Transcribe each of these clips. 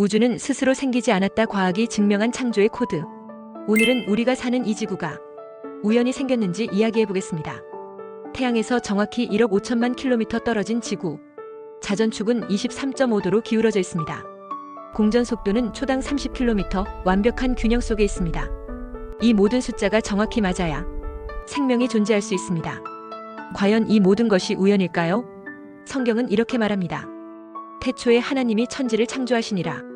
우주는 스스로 생기지 않았다 과학이 증명한 창조의 코드. 오늘은 우리가 사는 이 지구가 우연히 생겼는지 이야기해 보겠습니다. 태양에서 정확히 1억 5천만 킬로미터 떨어진 지구. 자전축은 23.5도로 기울어져 있습니다. 공전 속도는 초당 30km 완벽한 균형 속에 있습니다. 이 모든 숫자가 정확히 맞아야 생명이 존재할 수 있습니다. 과연 이 모든 것이 우연일까요? 성경은 이렇게 말합니다. 태초에 하나님이 천지를 창조하시니라.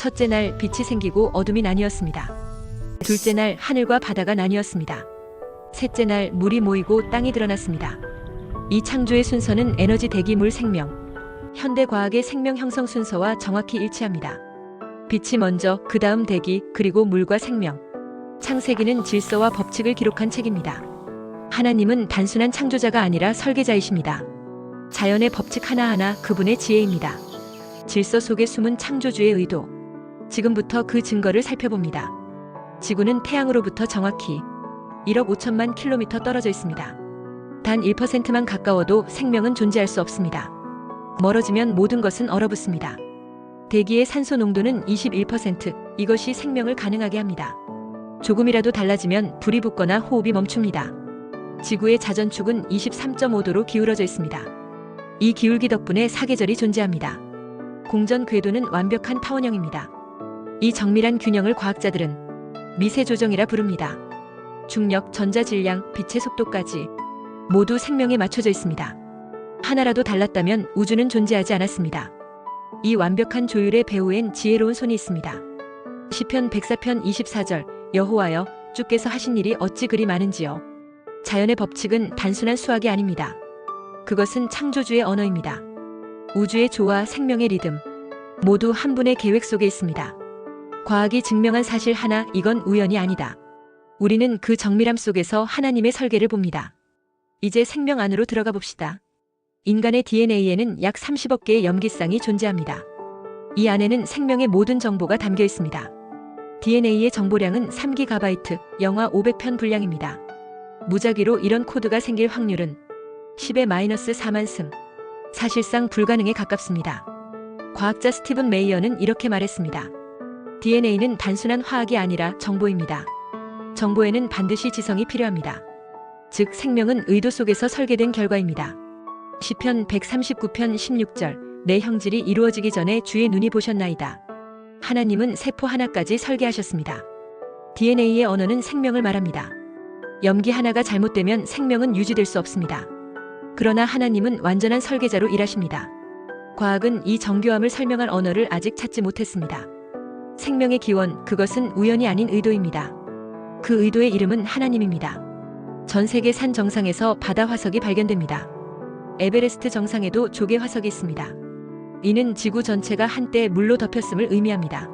첫째 날 빛이 생기고 어둠이 나뉘었습니다. 둘째 날 하늘과 바다가 나뉘었습니다. 셋째 날 물이 모이고 땅이 드러났습니다. 이 창조의 순서는 에너지 대기 물 생명, 현대 과학의 생명 형성 순서와 정확히 일치합니다. 빛이 먼저, 그 다음 대기, 그리고 물과 생명. 창세기는 질서와 법칙을 기록한 책입니다. 하나님은 단순한 창조자가 아니라 설계자이십니다. 자연의 법칙 하나하나 그분의 지혜입니다. 질서 속에 숨은 창조주의 의도. 지금부터 그 증거를 살펴봅니다. 지구는 태양으로부터 정확히 1억 5천만 킬로미터 떨어져 있습니다. 단 1%만 가까워도 생명은 존재할 수 없습니다. 멀어지면 모든 것은 얼어붙습니다. 대기의 산소 농도는 21%, 이것이 생명을 가능하게 합니다. 조금이라도 달라지면 불이 붙거나 호흡이 멈춥니다. 지구의 자전축은 23.5도로 기울어져 있습니다. 이 기울기 덕분에 사계절이 존재합니다. 공전 궤도는 완벽한 타원형입니다. 이 정밀한 균형을 과학자들은 미세 조정이라 부릅니다. 중력, 전자 질량, 빛의 속도까지 모두 생명에 맞춰져 있습니다. 하나라도 달랐다면 우주는 존재하지 않았습니다. 이 완벽한 조율의 배후엔 지혜로운 손이 있습니다. 시편 104편 24절 여호와여 주께서 하신 일이 어찌 그리 많은지요. 자연의 법칙은 단순한 수학이 아닙니다. 그것은 창조주의 언어입니다. 우주의 조화, 생명의 리듬 모두 한 분의 계획 속에 있습니다. 과학이 증명한 사실 하나 이건 우연이 아니다. 우리는 그 정밀함 속에서 하나님의 설계를 봅니다. 이제 생명 안으로 들어가 봅시다. 인간의 DNA에는 약 30억 개의 염기쌍이 존재합니다. 이 안에는 생명의 모든 정보가 담겨 있습니다. DNA의 정보량은 3기가바이트, 영화 500편 분량입니다. 무작위로 이런 코드가 생길 확률은 10의 마이너스 4만 승. 사실상 불가능에 가깝습니다. 과학자 스티븐 메이어는 이렇게 말했습니다. DNA는 단순한 화학이 아니라 정보입니다. 정보에는 반드시 지성이 필요합니다. 즉 생명은 의도 속에서 설계된 결과입니다. 시편 139편 16절 내 형질이 이루어지기 전에 주의 눈이 보셨나이다. 하나님은 세포 하나까지 설계하셨습니다. DNA의 언어는 생명을 말합니다. 염기 하나가 잘못되면 생명은 유지될 수 없습니다. 그러나 하나님은 완전한 설계자로 일하십니다. 과학은 이 정교함을 설명할 언어를 아직 찾지 못했습니다. 생명의 기원, 그것은 우연이 아닌 의도입니다. 그 의도의 이름은 하나님입니다. 전 세계 산 정상에서 바다 화석이 발견됩니다. 에베레스트 정상에도 조개 화석이 있습니다. 이는 지구 전체가 한때 물로 덮였음을 의미합니다.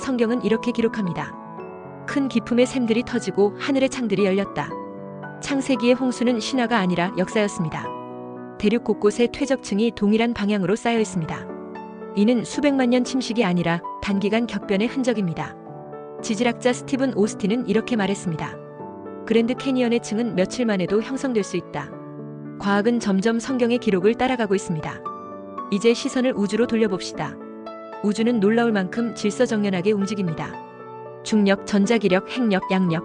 성경은 이렇게 기록합니다. 큰 기품의 샘들이 터지고 하늘의 창들이 열렸다. 창세기의 홍수는 신화가 아니라 역사였습니다. 대륙 곳곳에 퇴적층이 동일한 방향으로 쌓여 있습니다. 이는 수백만 년 침식이 아니라 단기간 격변의 흔적입니다. 지질학자 스티븐 오스틴은 이렇게 말했습니다. 그랜드 캐니언의 층은 며칠 만에도 형성될 수 있다. 과학은 점점 성경의 기록을 따라가고 있습니다. 이제 시선을 우주로 돌려봅시다. 우주는 놀라울 만큼 질서정연하게 움직입니다. 중력, 전자기력, 핵력, 양력.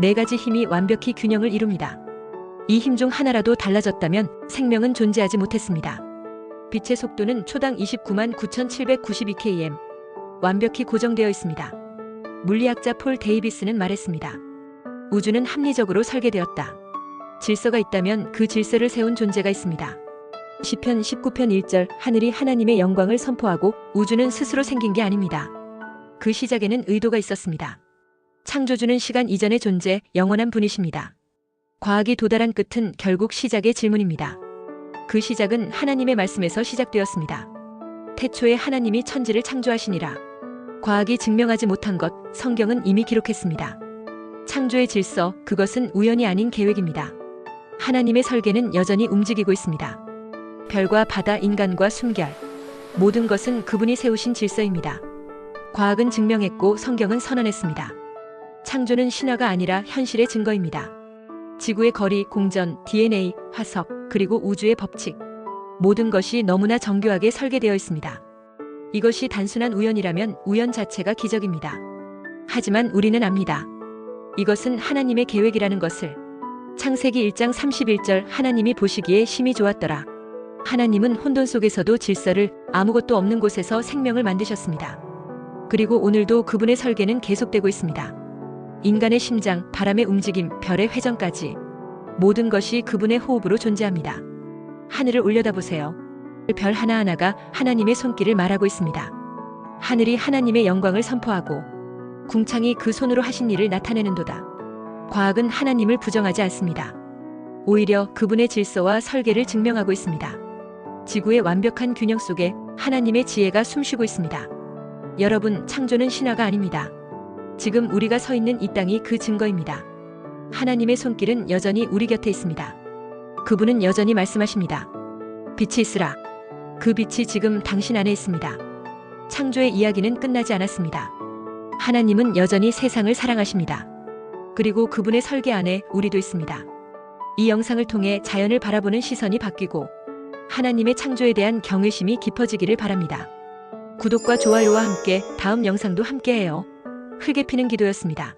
네 가지 힘이 완벽히 균형을 이룹니다. 이 힘 중 하나라도 달라졌다면 생명은 존재하지 못했습니다. 빛의 속도는 초당 29만 9,792km. 완벽히 고정되어 있습니다. 물리학자 폴 데이비스는 말했습니다. 우주는 합리적으로 설계되었다. 질서가 있다면 그 질서를 세운 존재가 있습니다. 시편 19편 1절 하늘이 하나님의 영광을 선포하고 우주는 스스로 생긴 게 아닙니다. 그 시작에는 의도가 있었습니다. 창조주는 시간 이전의 존재, 영원한 분이십니다. 과학이 도달한 끝은 결국 시작의 질문입니다. 그 시작은 하나님의 말씀에서 시작되었습니다. 태초에 하나님이 천지를 창조하시니라. 과학이 증명하지 못한 것, 성경은 이미 기록했습니다. 창조의 질서, 그것은 우연이 아닌 계획입니다. 하나님의 설계는 여전히 움직이고 있습니다. 별과 바다, 인간과 숨결. 모든 것은 그분이 세우신 질서입니다. 과학은 증명했고 성경은 선언했습니다. 창조는 신화가 아니라 현실의 증거입니다. 지구의 거리, 공전, DNA, 화석, 그리고 우주의 법칙. 모든 것이 너무나 정교하게 설계되어 있습니다. 이것이 단순한 우연이라면 우연 자체가 기적입니다. 하지만 우리는 압니다. 이것은 하나님의 계획이라는 것을. 창세기 1장 31절 하나님이 보시기에 심히 좋았더라. 하나님은 혼돈 속에서도 질서를 아무것도 없는 곳에서 생명을 만드셨습니다. 그리고 오늘도 그분의 설계는 계속되고 있습니다. 인간의 심장, 바람의 움직임, 별의 회전까지 모든 것이 그분의 호흡으로 존재합니다. 하늘을 올려다보세요. 별 하나하나가 하나님의 손길을 말하고 있습니다. 하늘이 하나님의 영광을 선포하고 궁창이 그 손으로 하신 일을 나타내는도다. 과학은 하나님을 부정하지 않습니다. 오히려 그분의 질서와 설계를 증명하고 있습니다. 지구의 완벽한 균형 속에 하나님의 지혜가 숨쉬고 있습니다. 여러분, 창조는 신화가 아닙니다. 지금 우리가 서 있는 이 땅이 그 증거입니다. 하나님의 손길은 여전히 우리 곁에 있습니다. 그분은 여전히 말씀하십니다. 빛이 있으라. 그 빛이 지금 당신 안에 있습니다. 창조의 이야기는 끝나지 않았습니다. 하나님은 여전히 세상을 사랑하십니다. 그리고 그분의 설계 안에 우리도 있습니다. 이 영상을 통해 자연을 바라보는 시선이 바뀌고 하나님의 창조에 대한 경외심이 깊어지기를 바랍니다. 구독과 좋아요와 함께 다음 영상도 함께해요. 흙에 피는 기도였습니다.